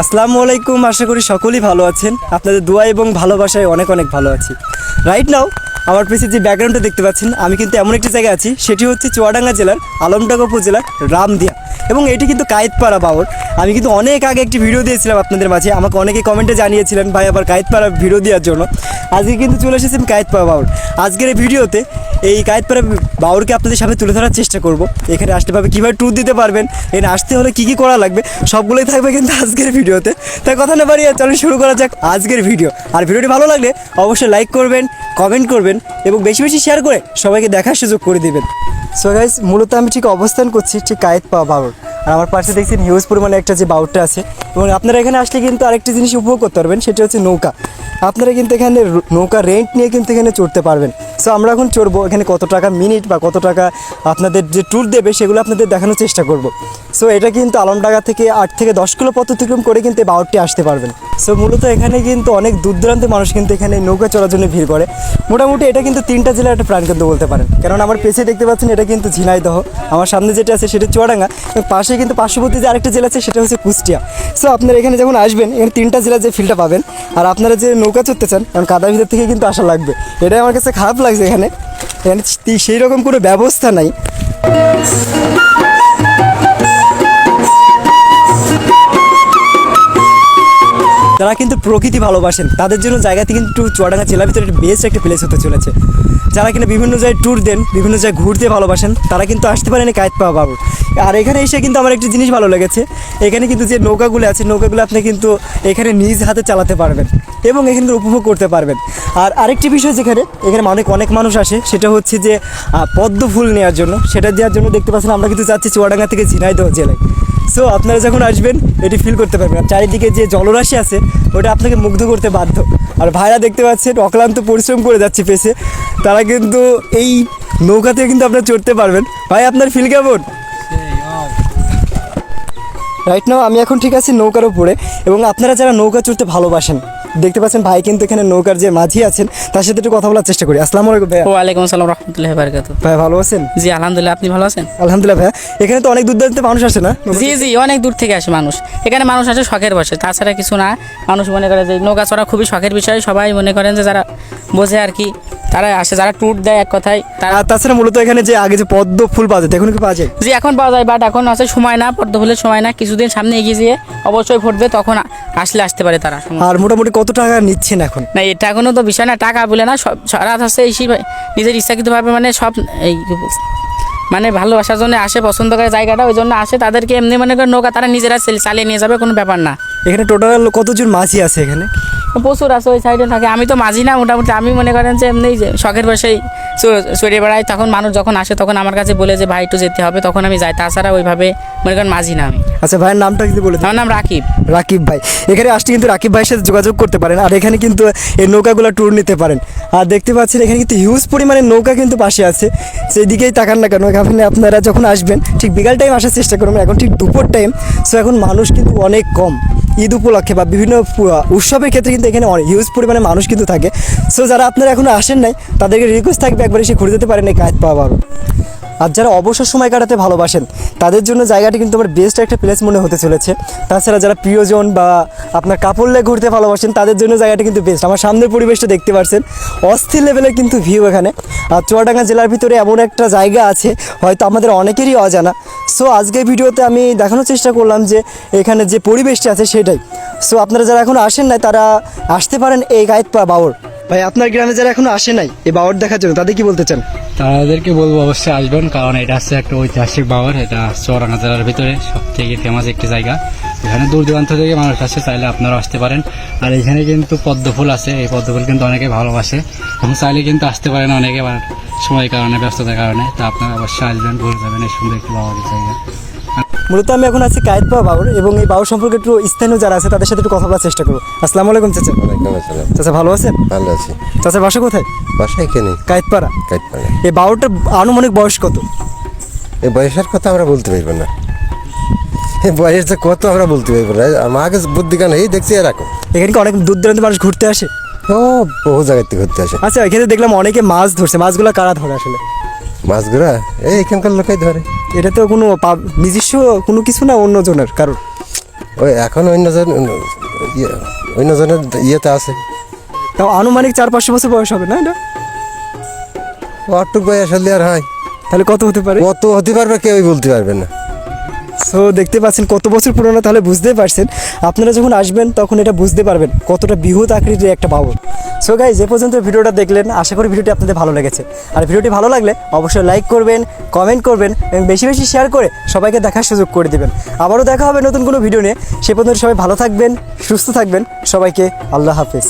আসসালামু আলাইকুম, আশা করি সকলেই ভালো আছেন। আপনাদের দোয়া এবং ভালোবাসায় অনেক অনেক ভালো আছি। রাইট নাও আমার পিছিয়ে যে ব্যাকগ্রাউন্ডটা দেখতে পাচ্ছেন, আমি কিন্তু এমন একটি জায়গায় আছি, সেটি হচ্ছে চুয়াডাঙ্গা জেলার আলমডাঙ্গা উপজেলার রামদিয়া। এবং এটি কিন্তু কায়েতপাড়া বাউর আমি কিন্তু অনেক আগে একটি ভিডিও দিয়েছিলাম আপনাদের মাঝে, আমাকে অনেকে কমেন্টে জানিয়েছিলেন, ভাই, আবার কায়েতপাড়া ভিডিও দেওয়ার জন্য। আজকে কিন্তু চলে এসেছি আমি কায়েতপাড়া বাউর আজকের এই ভিডিওতে এই কায়েতপাড়া বাউরকে আপনাদের সামনে তুলে ধরার চেষ্টা করব। এখানে আসতে পারবে, কীভাবে ট্যুর দিতে পারবেন, এখানে আসতে হলে কী কী করা লাগবে, সবগুলোই থাকবে কিন্তু আজকের ভিডিওতে। তাই কথা না বাড়িয়ে চলুন শুরু করা যাক আজকের ভিডিও আর ভিডিওটি ভালো লাগলে অবশ্যই লাইক করবেন কমেন্ট করবেন এবং বেশি বেশি শেয়ার করে সবাইকে দেখার সুযোগ করে দিবেন। সো গাইজ মূলত আমি ঠিক অবস্থান করছি ঠিক কায়েত পাওয়া বাউর আর আমার পাশে দেখছেন হিউজ পরিমাণে একটা যে বাউরটা আছে। এবং আপনারা এখানে আসলে কিন্তু আরেকটি জিনিস উপভোগ করতে পারবেন, সেটা হচ্ছে নৌকা। আপনারা কিন্তু এখানে নৌকা রেন্ট নিয়ে কিন্তু এখানে চড়তে পারবেন। সো আমরা এখন চড়বো এখানে কত টাকা মিনিট বা কত টাকা আপনাদের যে ট্যুর দেবে, সেগুলো আপনাদের দেখানোর চেষ্টা করব। সো এটা কিন্তু আলমডাঙ্গা থেকে আট থেকে দশ কিলো পথ অতিক্রম করে কিন্তু এই বাউরটি আসতে পারবেন। সো মূলত এখানে কিন্তু অনেক দূর দূরান্তের মানুষ কিন্তু এখানে নৌকা চড়ার জন্য ভিড় করে। মোটামুটি এটা কিন্তু তিনটা জেলার একটা প্রাণকেন্দ্র বলতে পারেন। কারণ আমার পেছে দেখতে পাচ্ছেন এটা কিন্তু ঝিনাইদহ। আমার সামনে যেটা আছে, সেটা চুয়াডাঙ্গা। এবং পাশে কিন্তু পার্শ্ববর্তী যে আরেকটা জেলা আছে, সেটা হচ্ছে কুষ্টিয়া। সো আপনারা এখানে যখন আসবেন, এখানে তিনটা জেলার যে ফিল্ডটা পাবেন, আর আপনারা যে নৌকা চড়তে চান, কারণ কাদার ভিতর থেকে কিন্তু আসা লাগবে। এটাই আমার কাছে খারাপ লাগছে এখানে। এখানে সেই রকম কোনো ব্যবস্থা নাই। যারা কিন্তু প্রকৃতি ভালোবাসেন, তাদের জন্য জায়গাতে কিন্তু চুয়াডাঙ্গা জেলার ভিতরে বেস্ট একটা প্লেস হতে চলেছে। যারা কিনা বিভিন্ন জায়গায় ট্যুর দেন, বিভিন্ন জায়গায় ঘুরতে ভালোবাসেন, তারা কিন্তু আসতে পারেন কায়েত পাওয়া বাবু। আর এখানে এসে কিন্তু আমার একটি জিনিস ভালো লেগেছে, এখানে কিন্তু যে নৌকাগুলো আছে, নৌকাগুলো আপনি কিন্তু এখানে নিজ হাতে চালাতে পারবেন এবং এখানে উপভোগ করতে পারবেন। আর আরেকটি বিষয় যেখানে এখানে অনেক অনেক মানুষ আসে, সেটা হচ্ছে যে পদ্ম ফুল নেওয়ার জন্য, সেটা দেওয়ার জন্য দেখতে পাচ্ছেন আমরা কিন্তু যাচ্ছি চুয়াডাঙ্গা থেকে ঝিনাইদহ জেলায়। সো আপনারা যখন আসবেন, এটি ফিল করতে পারবেন। আর চারিদিকে যে জলরাশি আছে, ওটা আপনাকে মুগ্ধ করতে বাধ্য। আর ভাইরা দেখতে পাচ্ছেন, অক্লান্ত পরিশ্রম করে যাচ্ছে পেছে তারা কিন্তু এই নৌকাতে কিন্তু আপনারা চড়তে পারবেন। ভাই, আপনার ফিল কেমন? রাইট নাও আমি এখন ঠিক আছি নৌকার উপরে এবং আপনারা যারা নৌকা চড়তে ভালোবাসেন দেখতে পাচ্ছেন ভাই কিন্তু এখানে নৌকার যে মাঝি আছেন তার সাথে একটু কথা বলার চেষ্টা করি। আসসালামু আলাইকুম ভাইয়া। ওয়ালাইকুম আসসালাম রহমতুল্লাহ বারকাত। ভাই ভালো আছেন? জি আলহামদুলিল্লাহ আপনি ভালো আছেন? আলহামদুলিল্লাহ ভাইয়া। এখানে তো অনেক দূর দূরান্তে মানুষ আসে না? জি জি অনেক দূর থেকে আসে মানুষ। এখানে মানুষ আসে শখের বসে তাছাড়া কিছু না। মানুষ মনে করে যে নৌকা চড়া খুবই শখের বিষয়। সবাই মনে করেন যে যারা বোঝে আর কি তারা আসে যারা ট্যুর দেয় এক কথায়। তারা আর তাছাড়া মূলত এখানে যে আগে যে পদ্ম ফুল পাওয়া যেত এখন কি পাওয়া যায়? জি এখন পাওয়া যায় বাট এখন আছে সময় না পদ্ম ফুলের সময় না কিছুদিন সামনে এগিয়ে যেয়ে অবশ্যই ফুটবে তখন আসলে আসতে পারে তারা। আর মোটামুটি কত টাকা নিচ্ছেন এখন? না এটা কোনো তো বিষয় না টাকা বলে না সব রাত হচ্ছে এই নিজের ইচ্ছাকৃতভাবে মানে সব এই মানে ভালোবাসার জন্য আসে পছন্দ করে জায়গাটা ওই জন্য আসে তাদেরকে এমনি মনে করে নৌকা তারা নিজেরা চালিয়ে নিয়ে যাবে কোনো ব্যাপার না। এখানে টোটাল কতজন মাঝি আছে এখানে? প্রচুর আছে ওই সাইডে থাকে। আমি তো মাঝি না মোটামুটি। আমি মনে করেন যে এমনি যে শখের বসেই চড়ে বেড়াই তখন মানুষ যখন আসে তখন আমার কাছে বলে যে ভাই একটু যেতে হবে। তখন আমি যাই। তাছাড়া ওইভাবে মনে করেন মাঝি না আমি। আচ্ছা ভাইয়ের নামটা যদি বলে আমার নাম রাকিব। রাকিব ভাই। এখানে আসলে কিন্তু রাকিব ভাইয়ের সাথে যোগাযোগ করতে পারেন আর এখানে কিন্তু এই নৌকাগুলো ট্যুর নিতে পারেন। আর দেখতে পাচ্ছেন এখানে কিন্তু হিউজ পরিমাণে নৌকা কিন্তু পাশে আছে। সেই দিকেই তাকান না কেন এখানে আপনারা যখন আসবেন ঠিক বিকাল টাইম আসার চেষ্টা করবেন এখন ঠিক দুপুর টাইম সো এখন মানুষ কিন্তু অনেক কম। ঈদ উপলক্ষে বা বিভিন্ন উৎসবের ক্ষেত্রে কিন্তু এখানে অনেক হিউজ পরিমাণে মানুষ কিন্তু থাকে। সো যারা আপনারা এখনও আসেন নাই, তাদেরকে রিকোয়েস্ট থাকবে একবার এসে ঘুরে যেতে পারেন এই কাজ পাওয়া আর যারা অবসর সময় কাটাতে ভালোবাসেন, তাদের জন্য জায়গাটি কিন্তু আমার বেস্ট একটা প্লেস মনে হতে চলেছে। তাছাড়া যারা প্রিয়জন বা আপনার কাপড়লে ঘুরতে ভালোবাসেন, তাদের জন্য জায়গাটি কিন্তু বেস্ট আমার সামনের পরিবেশটা দেখতে পাচ্ছেন অস্থির লেভেলের কিন্তু ভিউ এখানে। আর চুয়াডাঙ্গা জেলার ভিতরে এমন একটা জায়গা আছে, হয়তো আমাদের অনেকেরই অজানা। সো আজকের ভিডিওতে আমি দেখানোর চেষ্টা করলাম যে এখানে যে পরিবেশটা আছে সেটাই। সো আপনারা যারা এখনও আসেন নাই, তারা আসতে পারেন এই গায়েতপা বাউর ভাই, আপনার গ্রামে যারা এখনও আসে নাই, এই বাউর দেখার জন্য তাদের কি বলতে চান? তাদেরকে বলব অবশ্যই আসবেন, কারণ এটা হচ্ছে একটা ঐতিহাসিক বাবার এটা চৌরাঙ্গা জেলার ভিতরে সব থেকে ফেমাস একটি জায়গা। এখানে দূর দূরান্ত থেকে মানুষ আসে, চাইলে আপনারা আসতে পারেন। আর এখানে কিন্তু পদ্ম ফুল আছে, এই পদ্ম ফুল কিন্তু অনেকে ভালোবাসে। এবং চাইলে কিন্তু আসতে পারেন অনেকে, আবার সময় কারণে, ব্যস্ততার কারণে। তা আপনারা অবশ্যই আসবেন, ঘুরে যাবেন, এই সুন্দর একটি বাবার জায়গা। মূলত আমি এখন আছি কায়েতপা বাউর এবং এই বাউর সম্পর্কে একটু স্থানীয় যারা আছে তাদের সাথে একটু কথা বলার চেষ্টা করব। আসসালামু আলাইকুম চাচা। চাচা ভালো আছেন? ভালো আছি। চাচার বাসা কোথায়? বাসা এখানে। কায়েতপাড়া। কাজপাড়া এই বাউরটার আনুমানিক বয়স কত? এই বয়সের কথা আমরা বলতে পারব না। এই বয়স যে কত আমরা বলতে পারব না। আমাকে বুদ্ধি কেন? এই দেখছি এরকম এখানে কি অনেক দূর দূরান্ত মানুষ ঘুরতে আসে? ও বহু জায়গার থেকে ঘুরতে আসে। আচ্ছা এখানে দেখলাম অনেকে মাছ ধরছে। মাছগুলো কারা ধরে আসলে? মাছগুলা এই এখানকার লোকেই ধরে। এটা তো কোনো নিজস্ব কোনো কিছু না অন্য জনের কারণ ওই এখন অন্যজন ইয়ে অন্যজনের ইয়েতে আছে। তাও আনুমানিক চার পাঁচশো বছর বয়স হবে না এটা? অটুক বয়স হলে আর হয়। তাহলে কত হতে পারে? কত হতে পারবে কেউই বলতে পারবে না। সো দেখতে পাচ্ছেন কত বছর পুরনো, তাহলে বুঝতেই পারছেন। আপনারা যখন আসবেন, তখন এটা বুঝতে পারবেন কতটা বৃহৎ আকৃতির একটা বাবর সো গাই যে পর্যন্ত ভিডিওটা দেখলেন। আশা করি ভিডিওটি আপনাদের ভালো লেগেছে। আর ভিডিওটি ভালো লাগলে অবশ্যই লাইক করবেন কমেন্ট করবেন এবং বেশি বেশি শেয়ার করে সবাইকে দেখার সুযোগ করে দেবেন। আবারও দেখা হবে নতুন কোনো ভিডিও নিয়ে। সে পর্যন্ত সবাই ভালো থাকবেন, সুস্থ থাকবেন। সবাইকে আল্লাহ হাফেজ।